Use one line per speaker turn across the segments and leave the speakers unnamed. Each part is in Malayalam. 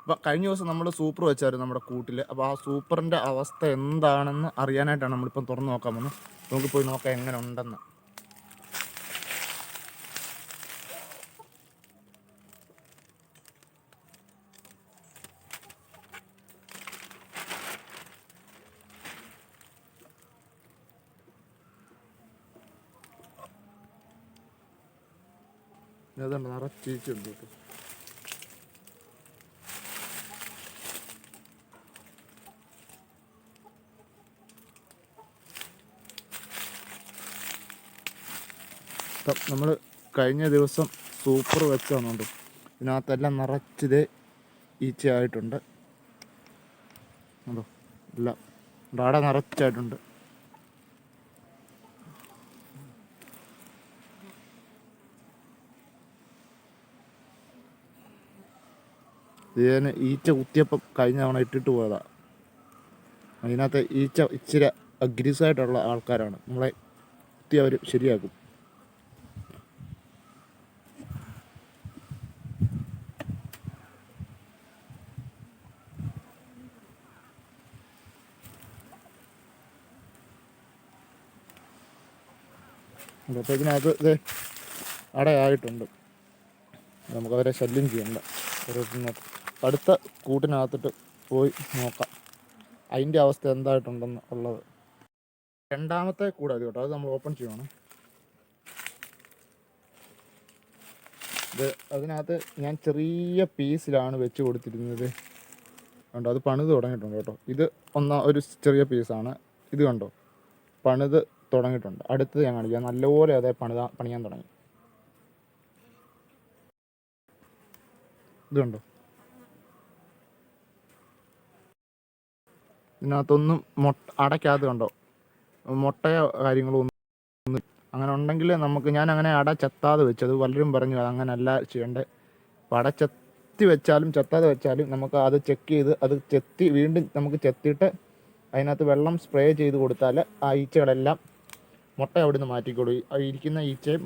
അപ്പോൾ കഴിഞ്ഞ ദിവസം നമ്മൾ സൂപ്പർ വെച്ചായിരുന്നു നമ്മുടെ കൂട്ടിൽ അപ്പോൾ ആ സൂപ്പറിന്റെ അവസ്ഥ എന്താണെന്ന് അറിയാനായിട്ടാണ് നമ്മളിപ്പം തുറന്ന് നോക്കാൻ പോകുന്നത്. നമുക്ക് പോയി നോക്കാം എങ്ങനെ ഉണ്ടെന്ന് അതുണ്ട് നിറച്ചീച്ചുണ്ട് കേട്ടോ. നമ്മൾ കഴിഞ്ഞ ദിവസം സൂപ്പർ വെച്ച് വന്നുണ്ട് ഇതിനകത്തെല്ലാം നിറച്ചിതേ ഈച്ചയായിട്ടുണ്ട്. അതോ എല്ലാം ഡാട നിറച്ചായിട്ടുണ്ട്. ഇതിന് ഈച്ച കുത്തിയപ്പം കഴിഞ്ഞ തവണ ഇട്ടിട്ട് പോയതാ. അതിനകത്ത് ഈച്ച ഇച്ചിരി അഗ്രീസായിട്ടുള്ള ആൾക്കാരാണ്. നമ്മളെ കുത്തി അവർ ശരിയാക്കും. അപ്പോൾ ഇതിനകത്ത് ഇത് അടയായിട്ടുണ്ട്. നമുക്കവരെ ശല്യം ചെയ്യണ്ട. ഓരോരുത്തർ അടുത്ത കൂട്ടിനകത്തിട്ട് പോയി നോക്കാം. അതിന്റെ അവസ്ഥ എന്തായിട്ടുണ്ടെന്ന് ഉള്ളത്. രണ്ടാമത്തെ കൂടെ അത് കേട്ടോ അത് നമ്മൾ ഓപ്പൺ ചെയ്യണം ഇത് അതിനകത്ത് ഞാൻ ചെറിയ പീസിലാണ് വെച്ച് കൊടുത്തിരുന്നത്. കണ്ടോ അത് പണിത് തുടങ്ങിയിട്ടുണ്ട് കേട്ടോ. ഇത് ഒന്ന ഒരു ചെറിയ പീസാണ്. ഇത് കണ്ടോ പണിത് തുടങ്ങിയിട്ടുണ്ട്. അടുത്തത് ഞാൻ കാണിക്കാം. നല്ലപോലെ അതേ പണിതാ പണിയാൻ തുടങ്ങി. ഇതുണ്ടോ ഇതിനകത്തൊന്നും മൊട്ട അടയ്ക്കാത്ത കണ്ടോ? മുട്ടയോ കാര്യങ്ങളോ ഒന്നും അങ്ങനെ ഉണ്ടെങ്കിൽ നമുക്ക് ഞാൻ അങ്ങനെ അട ചെത്താതെ വെച്ചത് പലരും പറഞ്ഞു അത് അങ്ങനല്ല ചെയ്യേണ്ടത് അപ്പോൾ അട ചെത്തി വെച്ചാലും ചെത്താതെ വെച്ചാലും നമുക്ക് അത് ചെക്ക് ചെയ്ത് അത് ചെത്തി വീണ്ടും നമുക്ക് ചെത്തിയിട്ട് അതിനകത്ത് വെള്ളം സ്പ്രേ ചെയ്ത് കൊടുത്താൽ ആ ഈച്ചകളെല്ലാം മുട്ട അവിടെ നിന്ന് മാറ്റിക്കൊടു ഇരിക്കുന്ന ഈച്ചയെ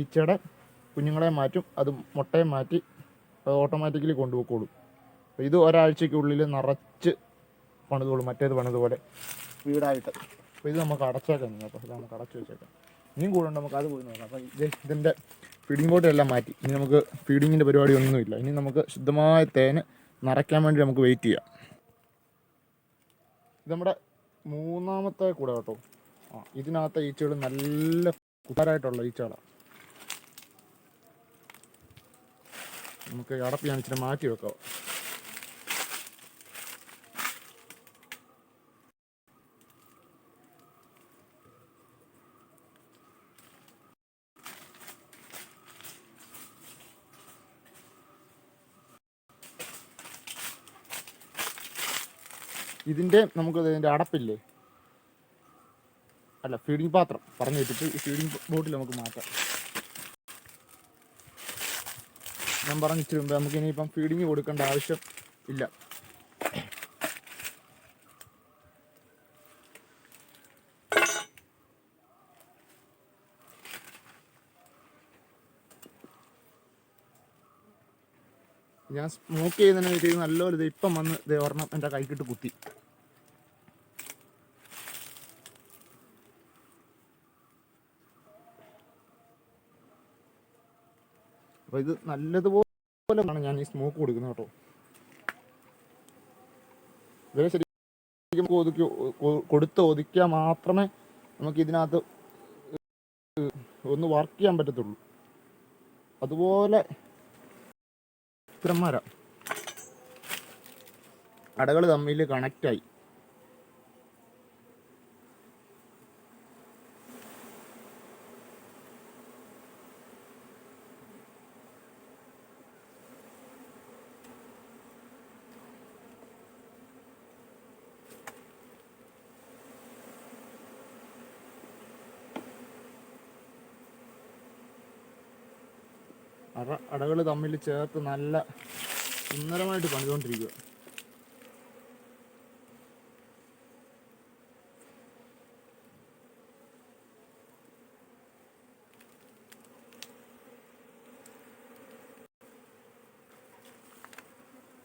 ഈച്ചയുടെ കുഞ്ഞുങ്ങളെ മാറ്റും. അത് മുട്ടയെ മാറ്റി അത് ഓട്ടോമാറ്റിക്കലി കൊണ്ടുപോയിക്കോളും. അപ്പോൾ ഇത് ഒരാഴ്ചയ്ക്കുള്ളിൽ നിറച്ച് പണിതോളും മറ്റേത് പണിതുപോലെ. വീടായിട്ട്. അപ്പോൾ ഇത് നമുക്ക് അടച്ചേക്കാം. അപ്പോൾ ഇത് നമുക്ക് അടച്ചു വെച്ചേക്കാം. ഇനിയും കൂടെ ഉണ്ട് നമുക്ക് അത് പോയി നോക്കാം. അപ്പോൾ ഇത് ഇതിന്റെ ഫീഡിംഗ് ബോട്ടിലെല്ലാം മാറ്റി. ഇനി നമുക്ക് ഫീഡിങ്ങിന്റെ പരിപാടി ഒന്നുമില്ല. ഇനി നമുക്ക് ശുദ്ധമായ തേന് നിറയ്ക്കാൻ വേണ്ടി നമുക്ക് വെയിറ്റ് ചെയ്യാം. ഇത് നമ്മുടെ മൂന്നാമത്തെ കൂടെ കേട്ടോ. ആ ഇതിനകത്തെ ഈച്ചകൾ നല്ല കുട്ടാരായിട്ടുള്ള ഈച്ചകളാണ് നമുക്ക് അടപ്പ് ഞാൻ ഇച്ചിരി മാറ്റി വെക്കാം. ഇതിന്റെ നമുക്ക് ഇതിന്റെ അടപ്പില്ലേ? അല്ല ഫീഡിംഗ് പാത്രം. പറഞ്ഞു വെച്ചിട്ട് ഈ ഫീഡിംഗ് ബോട്ടിൽ നമുക്ക് മാറ്റാം. ഞാൻ പറഞ്ഞു ഇച്ചിരി മുമ്പ് നമുക്ക് ഇനിയിപ്പം ഫീഡിങ് കൊടുക്കേണ്ട ആവശ്യം ഇല്ല. ഞാൻ സ്മോക്ക് ചെയ്യുന്നതിന് നല്ലപോലെ ഇപ്പം വന്ന് ദേ ഒരെണ്ണം എന്റെ കൈക്കിട്ട് കുത്തി. അപ്പോൾ ഇത് നല്ലതുപോലെ ഞാൻ ഈ സ്മോക്ക് കൊടുക്കുന്നത് കേട്ടോ. ഇവരെ ശരിക്കും കൊടുത്ത് ഒതുക്കിയാൽ മാത്രമേ നമുക്ക് ഇതിനകത്ത് ഒന്ന് വർക്ക് ചെയ്യാൻ പറ്റത്തുള്ളൂ. അതുപോലെ ഇത്രന്മാരാ അടകൾ തമ്മിൽ കണക്റ്റായി അട അടകൾ തമ്മിൽ ചേർത്ത് നല്ല സുന്ദരമായിട്ട് പണിതുകൊണ്ടിരിക്കുക.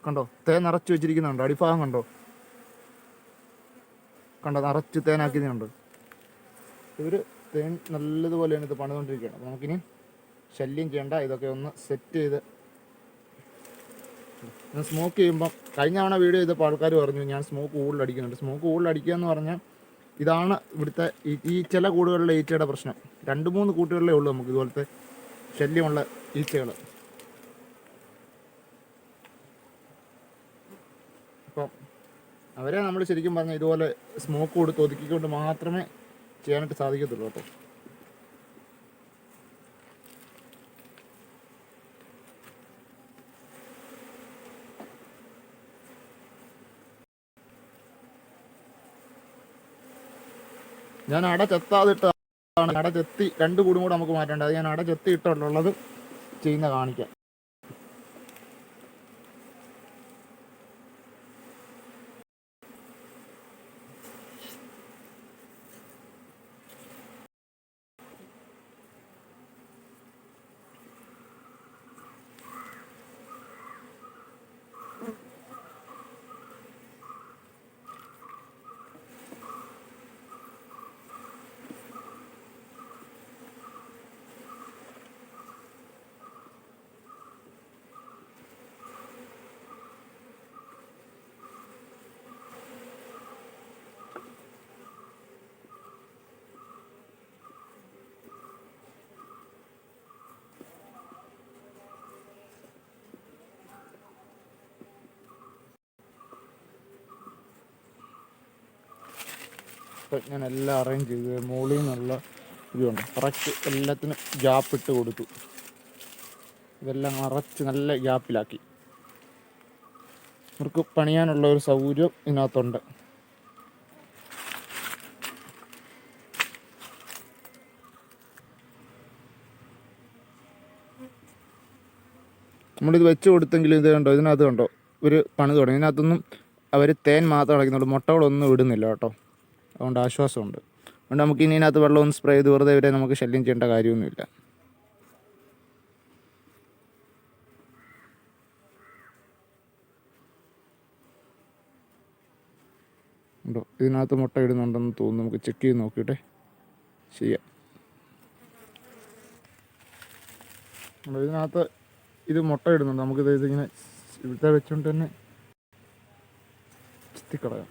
കണ്ടോ? തേൻ നിറച്ച് വെച്ചിരിക്കുന്നുണ്ട്. അടിഭാഗം കണ്ടോ? കണ്ടോ? നിറച്ച് തേനാക്കിയതുണ്ട്. ഇവർ തേൻ നല്ലതുപോലെയാണ് ഇത് പണിതുകൊണ്ടിരിക്കുകയാണ്. നമുക്കിനി ശല്യം ചെയ്യണ്ട ഇതൊക്കെ ഒന്ന് സെറ്റ് ചെയ്ത്. സ്മോക്ക് ചെയ്യുമ്പം കഴിഞ്ഞ തവണ വീഡിയോ ചെയ്തപ്പോൾ ആൾക്കാർ പറഞ്ഞു ഞാൻ സ്മോക്ക് കൂടുതൽ അടിക്കുന്നുണ്ട്. സ്മോക്ക് കൂടുതൽ അടിക്കുക എന്ന് പറഞ്ഞാൽ ഇതാണ് ഇവിടുത്തെ ഈ ചില കൂടുകളിലെ ഈച്ചയുടെ പ്രശ്നം. രണ്ട് മൂന്ന് കൂട്ടുകളിലേ ഉള്ളൂ നമുക്ക് ഇതുപോലത്തെ ശല്യമുള്ള ഈച്ചകൾ അപ്പം അവരെ നമ്മൾ ശരിക്കും പറഞ്ഞാൽ ഇതുപോലെ സ്മോക്ക് കൊടുത്ത് ഒതുക്കിക്കൊണ്ട് മാത്രമേ ചെയ്യാനായിട്ട് സാധിക്കത്തുള്ളൂ കേട്ടോ. ഞാൻ അട ചെത്താതിട്ടാണ് അട ചെത്തി രണ്ട് കൂടും കൂടെ നമുക്ക് മാറ്റേണ്ടത്. ഞാൻ അട ചെത്തി ഇട്ടുള്ളത് ചെയ്യുന്ന കാണിക്കാം. ഇപ്പം ഞാൻ എല്ലാം അറേഞ്ച് ചെയ്തു മുകളിൽ നിന്നുള്ള ഇതുണ്ട്. കറക്റ്റ് എല്ലാത്തിനും ഗ്യാപ്പ് ഇട്ട് കൊടുത്തു. ഇതെല്ലാം അറച്ച് നല്ല ഗ്യാപ്പിലാക്കി അവർക്ക് പണിയാനുള്ള ഒരു സൗകര്യം ഇതിനകത്തുണ്ട്. നമ്മളിത് വെച്ച് കൊടുത്തെങ്കിലും ഇത് കണ്ടോ? ഇതിനകത്ത് കണ്ടോ? ഒരു പണി തുടങ്ങി. ഇതിനകത്തൊന്നും അവർ തേൻ മാത്രം അടയ്ക്കുന്നുള്ളൂ മുട്ടകളൊന്നും ഇടുന്നില്ല കേട്ടോ. അതുകൊണ്ട് ആശ്വാസമുണ്ട്. അതുകൊണ്ട് നമുക്ക് ഇനി ഇതിനകത്ത് വെള്ളം ഒന്ന് സ്പ്രേ ചെയ്ത് വെറുതെ ഇവരെ നമുക്ക് ശല്യം ചെയ്യേണ്ട കാര്യമൊന്നുമില്ല. ഉണ്ടോ? ഇതിനകത്ത് മുട്ട ഇടുന്നുണ്ടെന്ന് തോന്നുന്നു. നമുക്ക് ചെക്ക് ചെയ്ത് നോക്കിയിട്ടെ. ചെയ്യാം. ഇതിനകത്ത് ഇത് മുട്ട ഇടുന്നുണ്ട്. നമുക്കിത് ഇതിങ്ങനെ ഇവിടുത്തെ വെച്ചുകൊണ്ട് തന്നെ ചിത്തിക്കളയാം.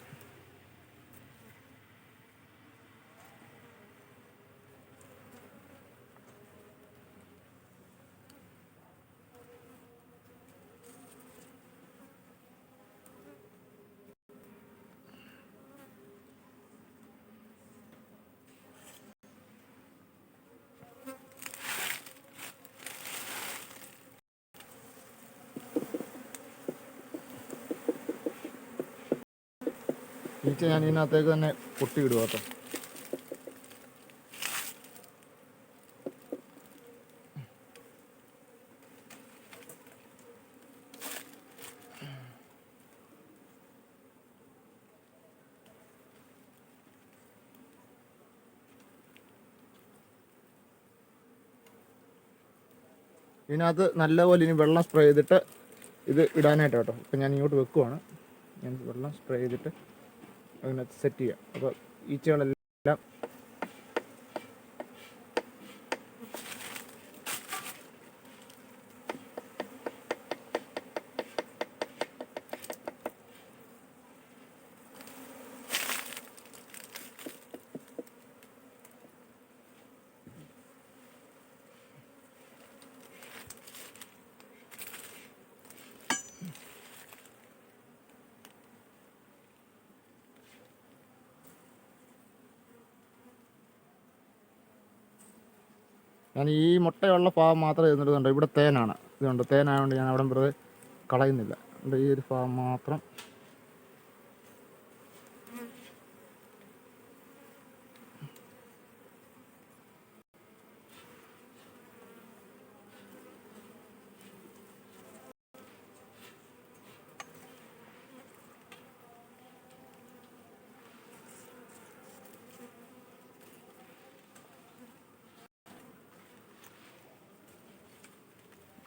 ഈച്ച ഞാൻ ഇതിനകത്തേക്ക് തന്നെ പൊട്ടിയിടുക കേട്ടോ. ഇതിനകത്ത് നല്ലപോലെ ഇനി വെള്ളം സ്പ്രേ ചെയ്തിട്ട് ഇത് ഇടാനായിട്ട് കേട്ടോ. ഇപ്പം ഞാൻ ഇങ്ങോട്ട് വെക്കുവാണ്. ഞാൻ വെള്ളം സ്പ്രേ ചെയ്തിട്ട് അതിനകത്ത് സെറ്റ് ചെയ്യുക അപ്പോൾ ഈച്ചകളെല്ലാം ഞാൻ ഈ മുട്ടയുള്ള ഭാഗം മാത്രമേ ഇരുന്നിടുന്നുണ്ട് ഇവിടെ തേനാണ്. ഇതുണ്ട്. തേനായതുകൊണ്ട് ഞാൻ അവിടെ വെറുതെ കളയുന്നില്ല. ഈ ഒരു ഭാഗം മാത്രം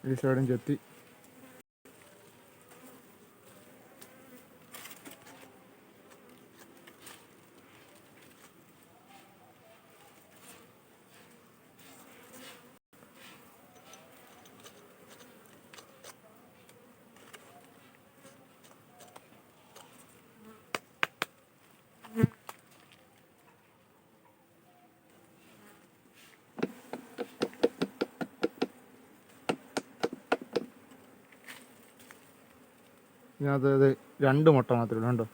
ഈ സൈഡും ചെത്തി. ഇതിനകത്ത് ഇത് രണ്ട് മുട്ട മാത്രമേ ഉള്ളൂ കണ്ടോ?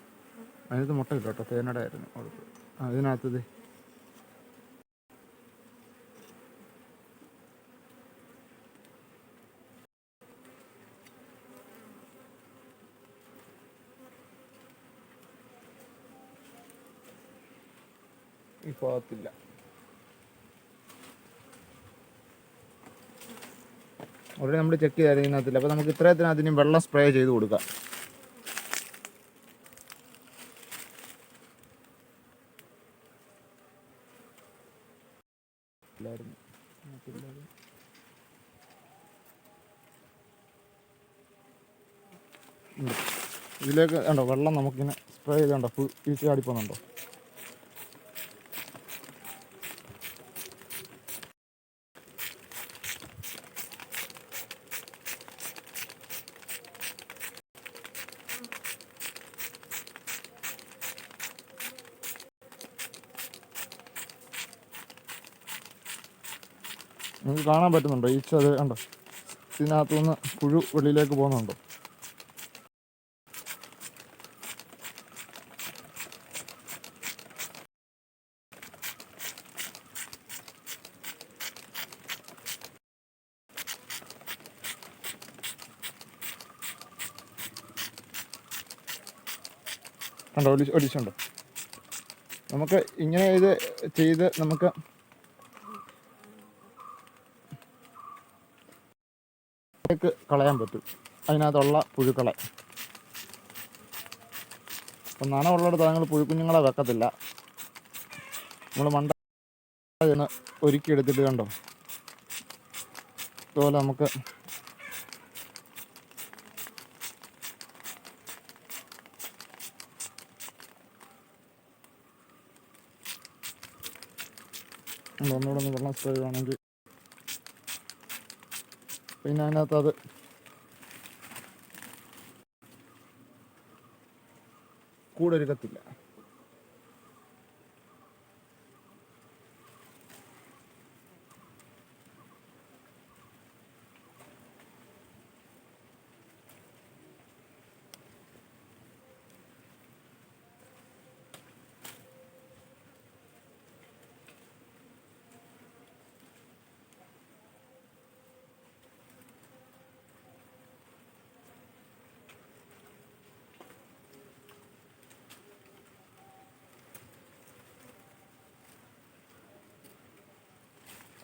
അതിനകത്ത് മുട്ട ഇല്ല കേട്ടോ തേനടായിരുന്നു ഇതിനകത്ത് ഇത്. ഈ ഭാഗത്തില്ല. ഓൾറെഡി നമ്മൾ ചെക്ക് ചെയ്തായിരുന്നു ഇതിനകത്തില്ല. അപ്പോൾ നമുക്ക് ഇത്രയത്തിനകത്ത് ഇനി വെള്ളം സ്പ്രേ ചെയ്ത് കൊടുക്കാം. ഇതിലേക്ക് ഉണ്ടോ വെള്ളം നമുക്കിങ്ങനെ സ്പ്രേ ചെയ്തുണ്ടോ ഈ ചാടി പോകുന്നുണ്ടോ നിങ്ങൾക്ക് കാണാൻ പറ്റുന്നുണ്ടോ? ഈച്ച അത് കണ്ടോ? ഇതിനകത്തുനിന്ന് പുഴു വെളിയിലേക്ക് പോകുന്നുണ്ടോ? കണ്ടോ ഒലി ഒലിച്ചുണ്ടോ? നമുക്ക് ഇങ്ങനെ ഇത് ചെയ്ത് നമുക്ക് ക്ക് കളയാൻ പറ്റും. അതിനകത്തുള്ള പുഴുക്കളെ. അപ്പം നനവുള്ളിടത്ത് ഞങ്ങൾ പുഴുക്കുഞ്ഞുങ്ങളെ വെക്കത്തില്ല. നമ്മൾ മണ്ട ഒരുക്കി എടുത്തിട്ട് കണ്ടോ? അതുപോലെ നമുക്ക് ഒന്നുകൂടെ ഒന്ന് വെള്ളം സ്പ്രേ ചെയ്യുകയാണെങ്കിൽ പിന്നെ അതിനകത്ത് അത് കൂടൊരുക്കത്തില്ല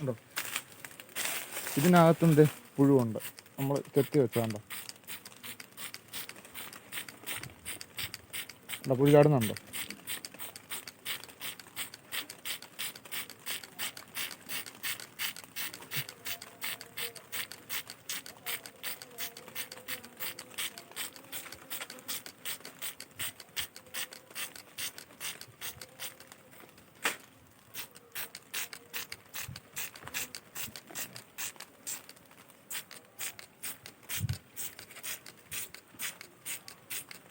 ഉണ്ടോ? ഇതിനകത്തും പുഴുവുണ്ട്. നമ്മൾ ചെത്തി വെച്ചാണ്ടോ പുഴു ചാടുന്നുണ്ടോ?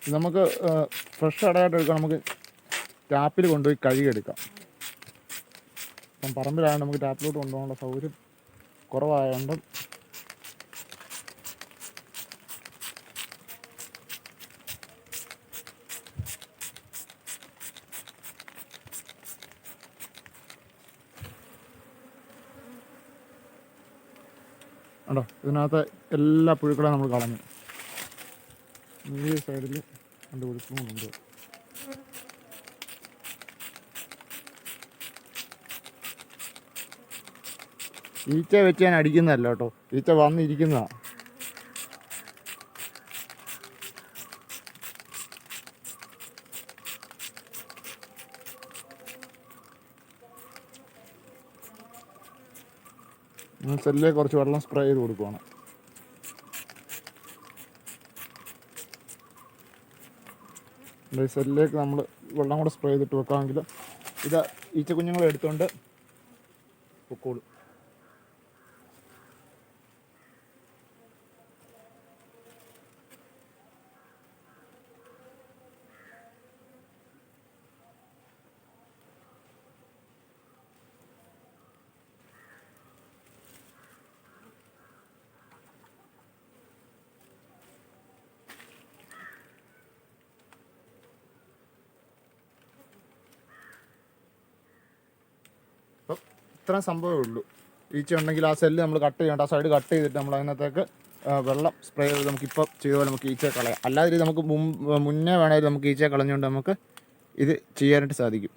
നമുക്ക് ഫ്രഷ് അടയായിട്ട് എടുക്കാം. നമുക്ക് ടാപ്പിൽ കൊണ്ടുപോയി കഴുകിയെടുക്കാം. ഇപ്പം പറമ്പിലായതുകൊണ്ട് നമുക്ക് ടാപ്പിലോട്ട് കൊണ്ടുപോകാനുള്ള സൗകര്യം കുറവായതുകൊണ്ട് ഉണ്ടോ? ഇതിനകത്ത് എല്ലാ പുഴുക്കളെയും നമ്മൾ കളഞ്ഞു. ഈ സൈഡിൽ രണ്ട് പുഴുക്കളുമുണ്ട് ഈച്ച വെച്ച് ഞാൻ അടിക്കുന്നതല്ല കേട്ടോ. ഈച്ച വന്നിരിക്കുന്നതാ സെല്ലിൽ കുറച്ച് വെള്ളം സ്പ്രേ ചെയ്ത് കൊടുക്കുവാണ്. സെല്ലിലേക്ക് നമ്മൾ വെള്ളം കൂടെ സ്പ്രേ ചെയ്തിട്ട് വെക്കാമെങ്കിൽ ഇത് ഈച്ച കുഞ്ഞുങ്ങളെ എടുത്തുകൊണ്ട് പൊക്കോളും. ഇത്ര സംഭവമേ ഉള്ളൂ. ഈച്ച ഉണ്ടെങ്കിൽ ആ സെല്ല് നമ്മൾ കട്ട് ചെയ്യണ്ട. ആ സൈഡ് കട്ട് ചെയ്തിട്ട് നമ്മൾ അതിനകത്തേക്ക് വെള്ളം സ്പ്രേ ചെയ്ത് നമുക്ക് ഇപ്പം ചെയ്ത പോലെ നമുക്ക് ഈച്ചയെ കളയാം. അല്ലാതെ നമുക്ക് മുന്നേ വേണമെങ്കിൽ നമുക്ക് ഈച്ചയെ കളഞ്ഞുകൊണ്ട് നമുക്ക് ഇത് ചെയ്യാനായിട്ട് സാധിക്കും.